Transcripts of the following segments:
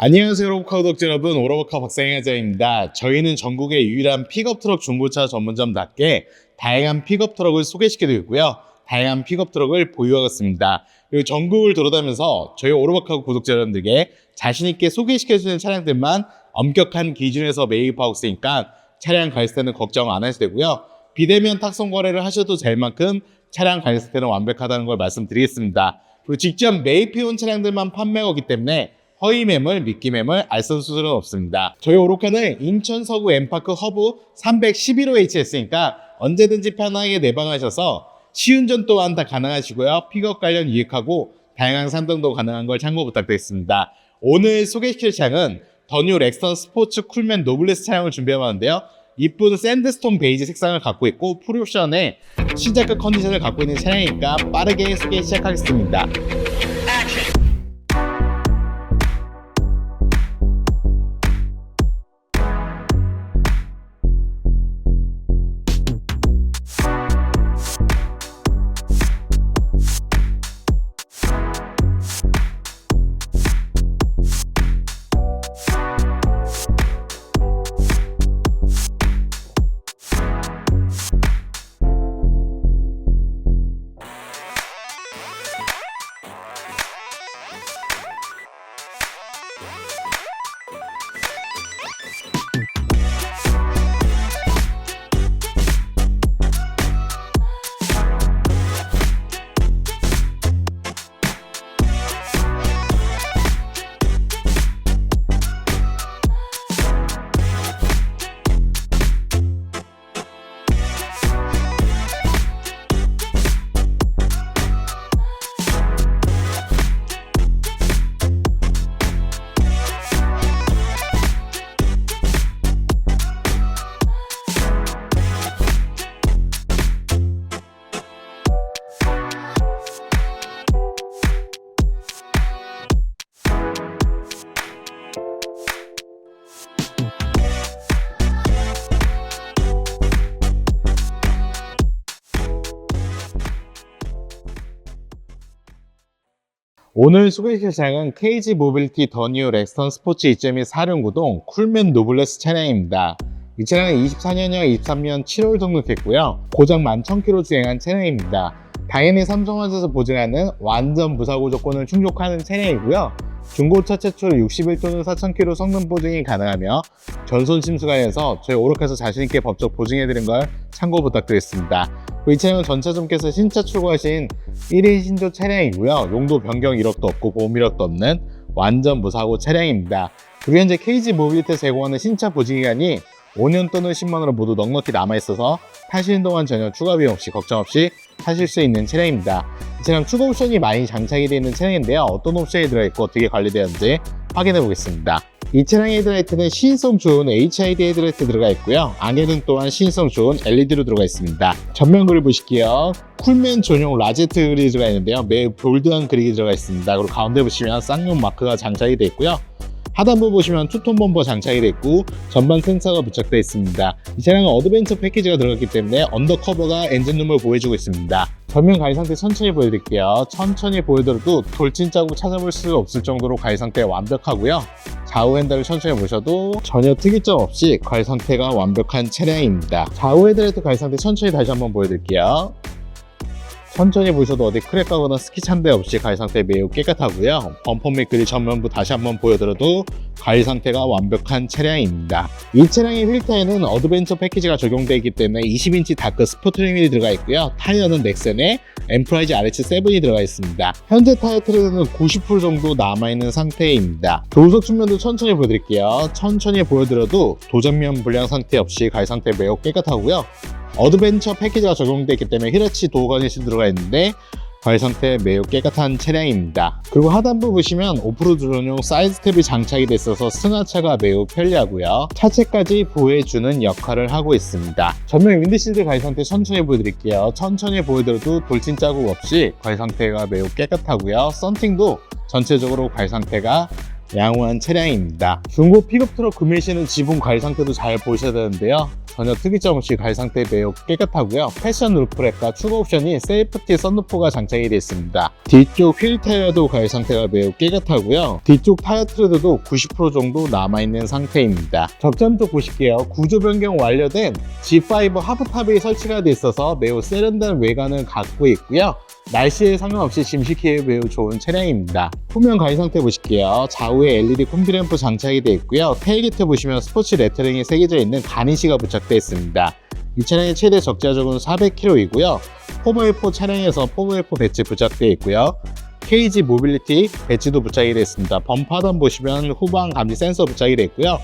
안녕하세요 로보카 구독자 여러분. 오로보카 박상현자입니다. 저희는 전국의 유일한 픽업 트럭 중고차 전문점답게 다양한 픽업 트럭을 소개시켜드리고 있고요. 다양한 픽업 트럭을 보유하고 있습니다. 그리고 전국을 돌아다니면서 저희 오로바카 구독자 여러분들께 자신있게 소개시켜주는 차량들만 엄격한 기준에서 매입하고 있으니까 차량 가입 때는 걱정 안 하셔도 되고요. 비대면 탁송 거래를 하셔도 될 만큼 차량 가입 때는 완벽하다는 걸 말씀드리겠습니다. 그리고 직접 매입해온 차량들만 판매하고 있기 때문에 허위 매물, 미끼 매물, 알선 수수는 없습니다. 저희 오로카는 인천 서구 엠파크 허브 311호에 위치했으니까 언제든지 편하게 내방하셔서 시운전 또한 다 가능하시고요. 픽업 관련 유익하고 다양한 산등도 가능한 걸 참고 부탁드리겠습니다. 오늘 소개시킬 차량은 더뉴 렉선 스포츠 쿨맨 노블레스 차량을 준비해봤는데요. 이쁜 샌드스톤 베이지 색상을 갖고 있고 풀옵션에 시작급 컨디션을 갖고 있는 차량이니까 빠르게 소개 시작하겠습니다. 오늘 소개시킬 차량은 KG 모빌티 더뉴 렉스턴 스포츠 2.2 사륜구동 쿨맨 노블레스 차량입니다. 이 차량은 24년형 23년 7월 등록했고요. 고장 11,000km 주행한 차량입니다. 당연히 삼성화재에서 보증하는 완전 무사고 조건을 충족하는 차량이고요. 중고차 최초로 61톤은 4,000km 성능 보증이 가능하며 전손 침수관에서 저희 오락해서 자신있게 법적 보증해드린 걸 참고 부탁드리겠습니다. 이 차량은 전차점께서 신차 출고하신 1인 신조 차량이고요. 용도 변경 이력도 없고 보험 이력도 없는 완전 무사고 차량입니다. 그리고 현재 KG 모빌리티에서 제공하는 신차 보증기간이 5년 또는 10만원으로 모두 넉넉히 남아있어서 타시는 동안 전혀 추가 비용 없이 걱정 없이 타실 수 있는 차량입니다. 이 차량 추가 옵션이 많이 장착이 되어 있는 차량인데요. 어떤 옵션이 들어있고 어떻게 관리되었는지 확인해 보겠습니다. 이 차량의 헤드라이트는 시인성 좋은 HID 헤드라이트 들어가 있고요. 안에는 또한 시인성 좋은 LED로 들어가 있습니다. 전면 그릴 보실게요. 쿨맨 전용 라제트 그릴이 들어가 있는데요. 매우 볼드한 그릴이 들어가 있습니다. 그리고 가운데 보시면 쌍용 마크가 장착이 되어 있고요. 하단부 보시면 투톤 범퍼 장착이 되어 있고 전방 센서가 부착되어 있습니다. 이 차량은 어드벤처 패키지가 들어갔기 때문에 언더커버가 엔진룸을 보여주고 있습니다. 전면 가위 상태 천천히 보여드릴게요. 천천히 보여드려도 돌진 자국 찾아볼 수 없을 정도로 가위 상태 완벽하고요. 좌우 핸들을 천천히 보셔도 전혀 특이점 없이 가위 상태가 완벽한 차량입니다. 좌우 헤드라이트 가위 상태 천천히 다시 한번 보여드릴게요. 천천히 보셔도 어디 크랙 가거나 스키 찬 데 없이 가위 상태 매우 깨끗하고요. 범퍼 및 그릴 전면부 다시 한번 보여드려도 가위 상태가 완벽한 차량입니다. 이 차량의 휠타에는 어드벤처 패키지가 적용되어 있기 때문에 20인치 다크 스포트링 휠이 들어가 있고요. 타이어는 넥센의 엠프라이즈 RH7이 들어가 있습니다. 현재 타이어 트레드는 90% 정도 남아있는 상태입니다. 조수석 측면도 천천히 보여드릴게요. 천천히 보여드려도 도전면 불량 상태 없이 가위 상태 매우 깨끗하고요. 어드벤처 패키지가 적용되어 있기 때문에 히라치 도어가니시 들어가 있는데 가위 상태 매우 깨끗한 차량입니다. 그리고 하단부 보시면 오프로드 전용 사이드 스텝이 장착이 돼 있어서 승하차가 매우 편리하고요. 차체까지 보호해주는 역할을 하고 있습니다. 전면 윈드실드 가위 상태 천천히 보여드릴게요. 천천히 보여드려도 돌진 자국 없이 가위 상태가 매우 깨끗하고요. 썬팅도 전체적으로 가위 상태가 양호한 차량입니다. 중고 픽업 트럭 구매 시는 지붕 가위 상태도 잘 보셔야 되는데요. 전혀 특이점 없이 가일 상태 매우 깨끗하고요. 패션 루프렉과 추가 옵션이 세이프티 썬루프가 장착이 되어 있습니다. 뒤쪽 휠 타이어도 가일 상태가 매우 깨끗하고요. 뒤쪽 타이어 트레드도 90% 정도 남아있는 상태입니다. 적점도 보실게요. 구조 변경 완료된 G5 하프탑이 설치가 되어 있어서 매우 세련된 외관을 갖고 있고요. 날씨에 상관없이 짐식기에 매우 좋은 차량입니다. 후면 가위 상태 보실게요. 좌우에 LED 콤비램프 장착이 되어 있고요. 테일게이트 보시면 스포츠 레터링이 새겨져 있는 가니시가 부착되어 있습니다. 이 차량의 최대 적재 자족은 400kg이고요. 4x4 차량에서 4x4 배치 부착되어 있고요. KG 모빌리티 배치도 부착이 되어 있습니다. 하단 보시면 후방 감지 센서 부착이 되어 있고요.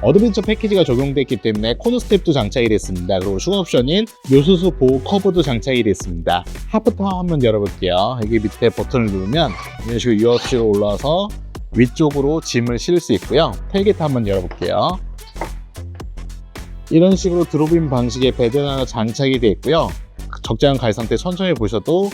어드벤처 패키지가 적용되어 있기 때문에 코너 스텝도 장착이 됐습니다. 그리고 추가 옵션인 요소수 보호 커버도 장착이 됐습니다. 하프탑 한번 열어볼게요. 여기 밑에 버튼을 누르면 이런 식으로 유압식으로 올라와서 위쪽으로 짐을 실을 수 있고요. 텔게트 한번 열어볼게요. 이런 식으로 드롭인 방식의 베드나가 장착이 되어 있고요. 적재한 가해 상태 천천히 보셔도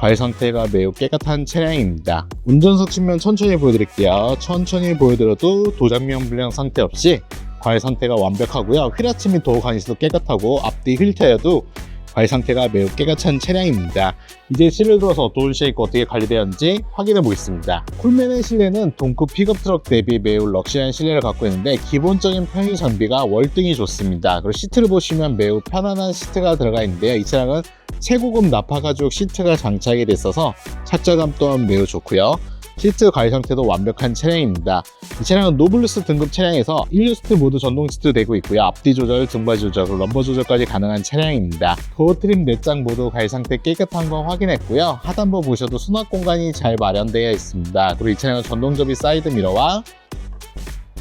가해 상태가 매우 깨끗한 차량입니다. 운전석 측면 천천히 보여드릴게요. 천천히 보여드려도 도장면 불량 상태 없이 과외 상태가 완벽하고요. 휠 아침이 도어 가니스도 깨끗하고 앞뒤 휠 타이어도 과외 상태가 매우 깨끗한 차량입니다. 이제 실을 들어서 어떤 쉐이크 어떻게 관리되었는지 확인해 보겠습니다. 쿨맨의 실내는 동급 픽업 트럭 대비 매우 럭셔리한 실내를 갖고 있는데 기본적인 편의 장비가 월등히 좋습니다. 그리고 시트를 보시면 매우 편안한 시트가 들어가 있는데요. 이 차량은 최고급 나파 가죽 시트가 장착이 됐어서 착자감 또한 매우 좋고요. 시트 가위 상태도 완벽한 차량입니다. 이 차량은 노블루스 등급 차량에서 1류스트 모두 전동 시트 되고 있고요. 앞뒤 조절, 등받이 조절, 럼버 조절까지 가능한 차량입니다. 도어 트림 4장 모두 가위 상태 깨끗한 거 확인했고요. 하단부 보셔도 수납 공간이 잘 마련되어 있습니다. 그리고 이 차량은 전동 접이 사이드 미러와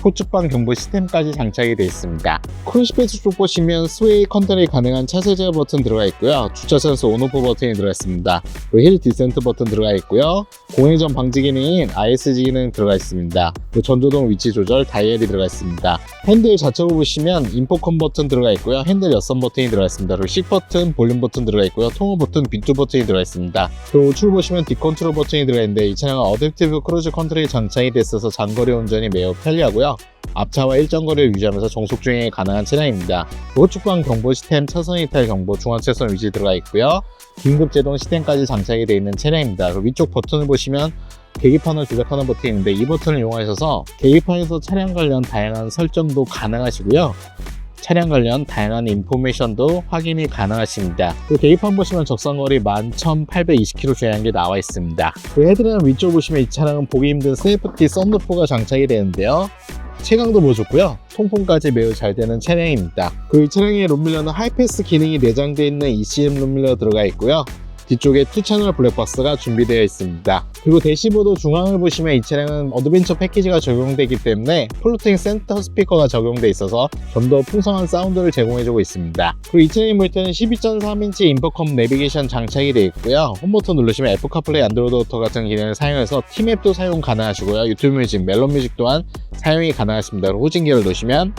후측방 경보 시스템까지 장착이 되어 있습니다. 크루시페이스 쪽 보시면 스웨이 컨트롤이 가능한 차세 제어 버튼 들어가 있고요. 주차 센서 온오프 버튼이 들어가 있습니다. 그리고 힐 디센트 버튼 들어가 있고요. 공회전 방지 기능인 ISG 기능 들어가 있습니다. 전조등 위치 조절 다이얼이 들어가 있습니다. 핸들 자체로 보시면 인포컴 버튼 들어가 있고요. 핸들 여선 버튼이 들어가 있습니다. 그리고 식 버튼, 볼륨 버튼 들어가 있고요. 통화 버튼, 비투 버튼이 들어가 있습니다. 그리고 우측 보시면 디컨트롤 버튼이 들어가 있는데 이 차량은 어댑티브 크루즈 컨트롤이 장착이 됐어서 장거리 운전이 매우 편리하고요. 앞차와 일정 거리를 유지하면서 정속 주행이 가능한 차량입니다. 우측방 경보 시스템, 차선 이탈 경보, 중앙 차선 위치 들어가 있고요. 긴급 제동 시스템까지 장착이 되어 있는 차량입니다. 위쪽 버튼을 보시면 계기판을 조작하는 버튼이 있는데 이 버튼을 이용하셔서 계기판에서 차량 관련 다양한 설정도 가능하시고요. 차량 관련 다양한 인포메이션도 확인이 가능하십니다. 그 계기판 보시면 적상거리 11,820km 주행한 게 나와 있습니다. 그 헤드라인 위쪽 보시면 이 차량은 보기 힘든 세이프티 썬루프가 장착이 되는데요. 뭐 좋고요. 통풍까지 매우 잘 되는 차량입니다. 그이 차량의 룸밀러는 하이패스 기능이 내장되어 있는 ECM 룸밀러 들어가 있고요. 뒤쪽에 2채널 블랙박스가 준비되어 있습니다. 그리고 대시보드 중앙을 보시면 이 차량은 어드벤처 패키지가 적용되기 때문에 플로팅 센터 스피커가 적용되어 있어서 좀 더 풍성한 사운드를 제공해주고 있습니다. 그리고 이 차량이 볼 때는 12.3인치 인퍼컴 내비게이션 장착이 되어 있고요. 홈버튼 누르시면 애플 카플레이 안드로이드 오토 같은 기능을 사용해서 티맵도 사용 가능하시고요. 유튜브 뮤직, 멜론 뮤직 또한 사용이 가능하십니다. 후진기를 놓으시면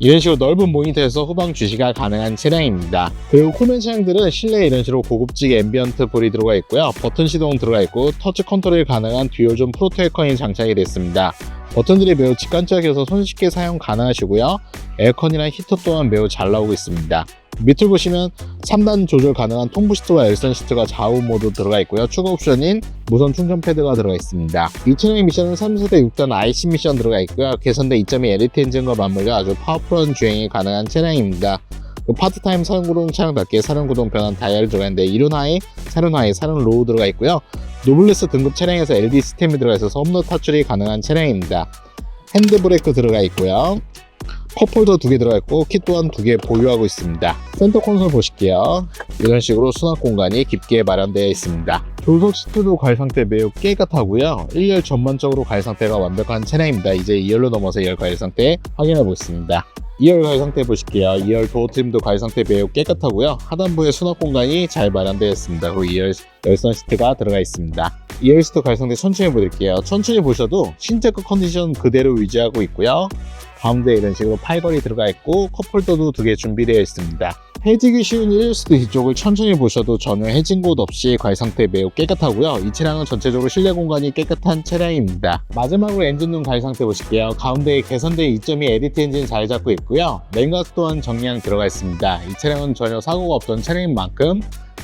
이런 식으로 넓은 모니터에서 후방 주시가 가능한 차량입니다. 그리고 코멘 차량들은 실내에 이런 식으로 고급지게 앰비언트 볼이 들어가 있고요. 버튼 시동 들어가 있고 터치 컨트롤이 가능한 듀얼존 프로테이컨이 장착이 됐습니다. 버튼들이 매우 직관적이어서 손쉽게 사용 가능하시고요. 에어컨이랑 히터 또한 매우 잘 나오고 있습니다. 밑을 보시면 3단 조절 가능한 통부 시트와 열선 시트가 좌우 모두 들어가 있고요. 추가 옵션인 무선 충전 패드가 들어가 있습니다. 이 차량의 미션은 3세대 6단 IC 미션 들어가 있고요. 개선된 2.2 LT 엔진과 맞물려 아주 파워풀한 주행이 가능한 차량입니다. 그 파트타임 사륜구동 차량답게 사륜구동 변환 다이얼 들어가 있는데 이륜 하이, 사륜 하이, 사륜 로우 들어가 있고요. 노블레스 등급 차량에서 LED 시스템이 들어가 있어서 홈로 타출이 가능한 차량입니다. 핸드브레이크 들어가 있고요. 컵홀더 두 개 들어가 있고 키 또한 두 개 보유하고 있습니다. 센터 콘솔 보실게요. 이런 식으로 수납 공간이 깊게 마련되어 있습니다. 조석 시트도 갈 상태 매우 깨끗하고요. 1열 전반적으로 갈 상태가 완벽한 차량입니다. 이제 2열로 넘어서 2열 갈 상태 확인해 보겠습니다. 2열 갈 상태 보실게요. 2열 도어 트림도 갈 상태 매우 깨끗하고요. 하단부에 수납 공간이 잘 마련되어 있습니다. 그리고 2열 열선 시트가 들어가 있습니다. 2열 시트 갈성대 천천히 보여드릴게요. 천천히 보셔도 신제급 컨디션 그대로 유지하고 있고요. 가운데 이런 식으로 팔걸이 들어가 있고 컵홀더도 두 개 준비되어 있습니다. 해지기 쉬운 1열 시트 뒤쪽을 천천히 보셔도 전혀 해진 곳 없이 괄 상태 매우 깨끗하고요. 이 차량은 전체적으로 실내 공간이 깨끗한 차량입니다. 마지막으로 엔진룸 괄 상태 보실게요. 가운데에 개선된 2.2 에디트 엔진 잘 잡고 있고요. 냉각 또한 정량 들어가 있습니다. 이 차량은 전혀 사고가 없던 차량인 만큼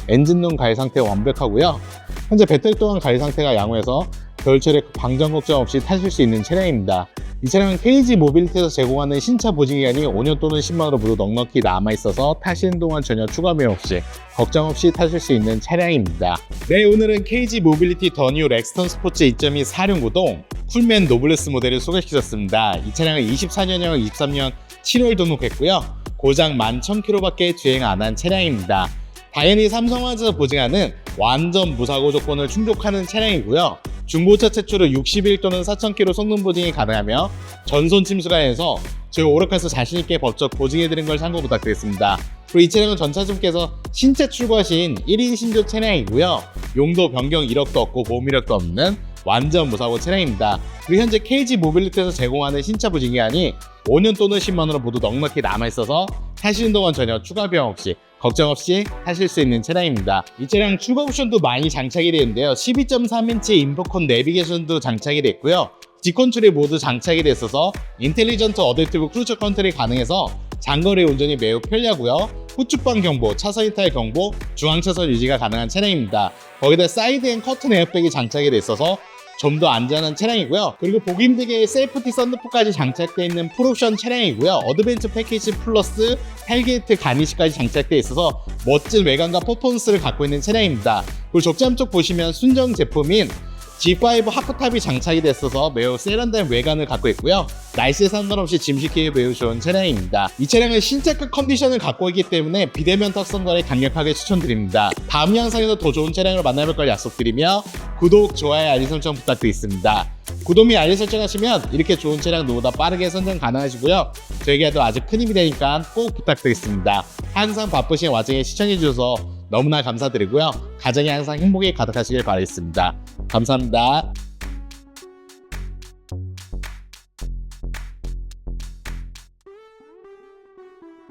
엔진룸 괄 상태 완벽하고요. 현재 배터리 또한 괄 상태가 양호해서 겨울철에 방전 걱정 없이 타실 수 있는 차량입니다. 이 차량은 KG 모빌리티에서 제공하는 신차 보증기간이 5년 또는 10만으로 모두 넉넉히 남아있어서 타시는 동안 전혀 추가 비용 없이 걱정 없이 타실 수 있는 차량입니다. 네, 오늘은 KG 모빌리티 더뉴 렉스턴 스포츠 2.2 사륜구동 쿨맨 노블레스 모델을 소개시켰습니다. 이 차량은 24년형 23년 7월 등록했고요. 고장 11,000km밖에 주행 안 한 차량입니다. 당연히 삼성화재에서 보증하는 완전 무사고 조건을 충족하는 차량이고요. 중고차 최초로 60일 또는 4,000km 성능 보증이 가능하며 전손 침수가 해서 저희 오락해서 자신있게 법적 보증해드린 걸 참고 부탁드리겠습니다. 그리고 이 차량은 전차주께서 신차 출고하신 1인 신조 차량이고요. 용도 변경 이력도 없고 보험 이력도 없는 완전 무사고 차량입니다. 그리고 현재 KG 모빌리티에서 제공하는 신차 보증기간이 5년 또는 10만으로 모두 넉넉히 남아있어서 타시는 동안 전혀 추가 비용 없이 걱정 없이 타실 수 있는 차량입니다. 이 차량 추가 옵션도 많이 장착이 되는데요. 12.3인치 인포콘 내비게이션도 장착이 됐고요. 디컨트롤이 모두 장착이 됐어서 인텔리전트 어댑티브 크루즈 컨트롤이 가능해서 장거리 운전이 매우 편리하고요. 후측방 경보, 차선 이탈 경보, 중앙차선 유지가 가능한 차량입니다. 거기다 사이드 앤 커튼 에어백이 장착이 돼 있어서 좀 더 안전한 차량이고요. 그리고 보기 힘들게 셀프티 썬루프까지 장착되어 있는 풀옵션 차량이고요. 어드벤처 패키지 플러스 헬게이트 가니시까지 장착되어 있어서 멋진 외관과 퍼포먼스를 갖고 있는 차량입니다. 그리고 적장 쪽 보시면 순정 제품인 G5 하프탑이 장착이 됐어서 매우 세련된 외관을 갖고 있고요. 날씨에 상관없이 짐식기에 매우 좋은 차량입니다. 이 차량은 신차급 컨디션을 갖고 있기 때문에 비대면 탑승거를 강력하게 추천드립니다. 다음 영상에서 더 좋은 차량을 만나볼 걸 약속드리며 구독, 좋아요, 알림 설정 부탁드리겠습니다. 구독 및 알림 설정하시면 이렇게 좋은 차량 누구보다 빠르게 선정 가능하시고요. 저에게도 아주 큰 힘이 되니까 꼭 부탁드리겠습니다. 항상 바쁘신 와중에 시청해주셔서 너무나 감사드리고요. 가정이 항상 행복이 가득하시길 바라겠습니다. 감사합니다.